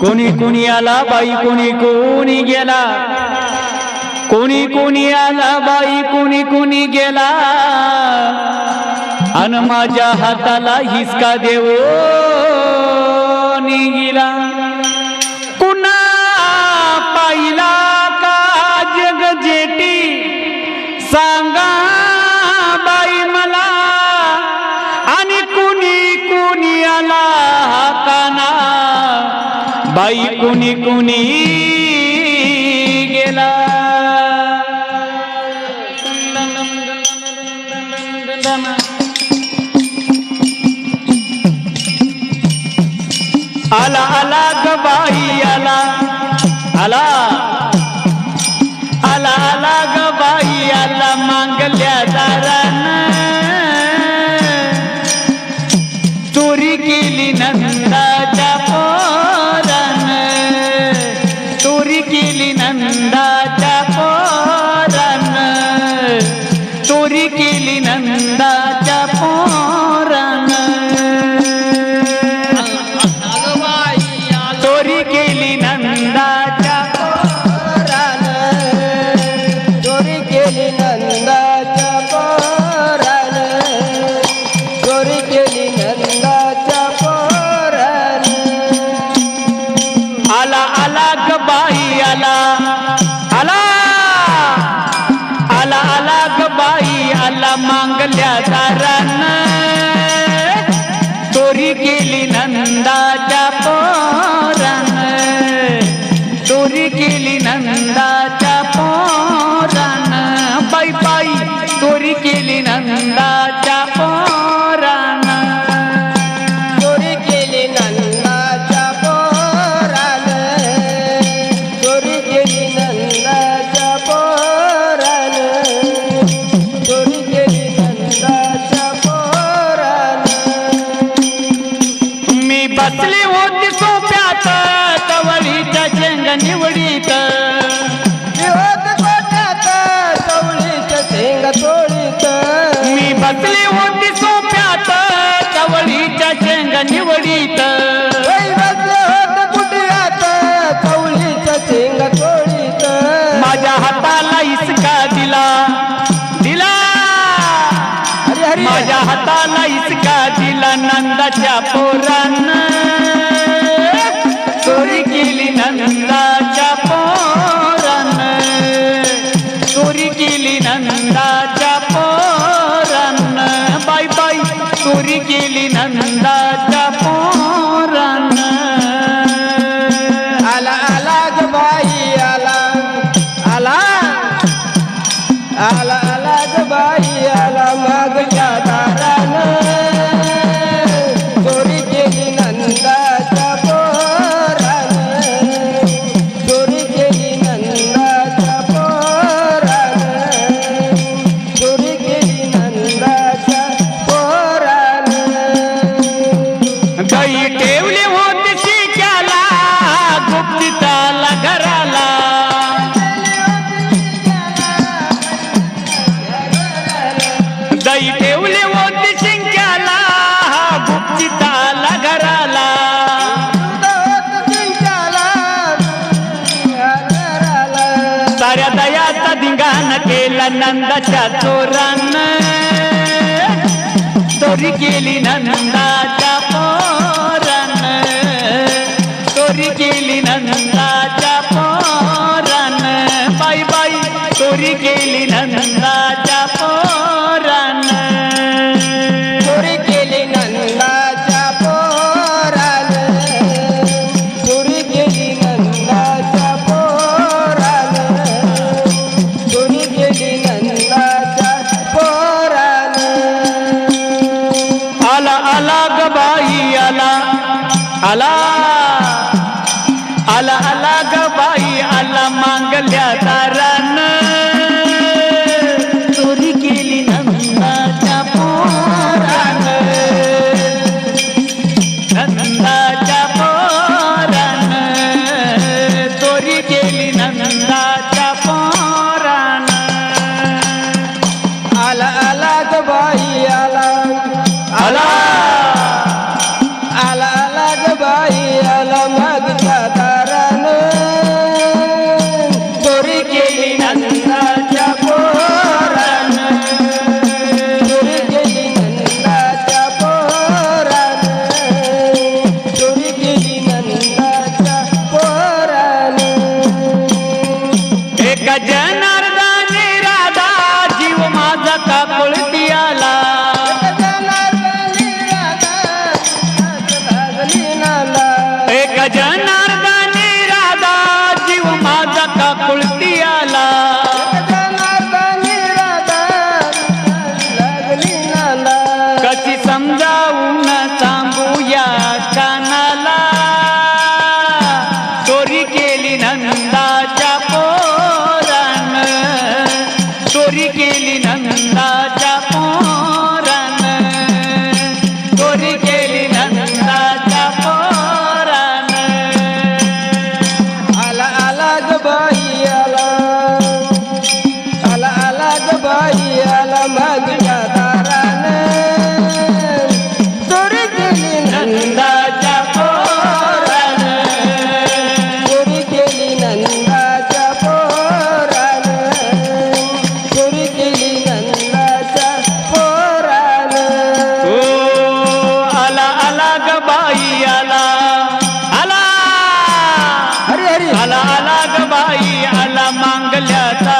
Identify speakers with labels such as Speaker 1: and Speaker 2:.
Speaker 1: कोणी कोणी आला बाई कोणी कोणी गेला. कोणी कोणी आला बाई कोणी कोणी गेला. अन माझ्या हाताला हिसका देव गेला बाई कुणी कुणी गेला. आला आला. नंदाच्या
Speaker 2: ಕನ್ಯಾಧಾರ
Speaker 1: मी बसली होती सोप्यात कवळीच्या शेंग निवडीत. मी बसली होती सोप्यात कवळीच्या शेंग निवडीत माझ्या हाताला इसका दिला. दिला. माझ्या हाताला इसका दिला नंदाच्या पोरान ठेवले होते शिक्याला गुप्तिताला घराला. गाई ठेवले होते शिंक्याला गुप्तिताला घराला. साऱ्या दयाचा धिंगाण केला नंदाच्या चोरान. चोरी केली नंदाच्या चोरी केली नंदाच्या पोरान बाई बाई चोरी केली नंदाच्या पोरान
Speaker 2: चोरी केली नंदाच्या पोरान चोरी केली नंदाच्या पोरान चोरी केली ತರ
Speaker 1: आला आला ग बाई आला मांगल्याचा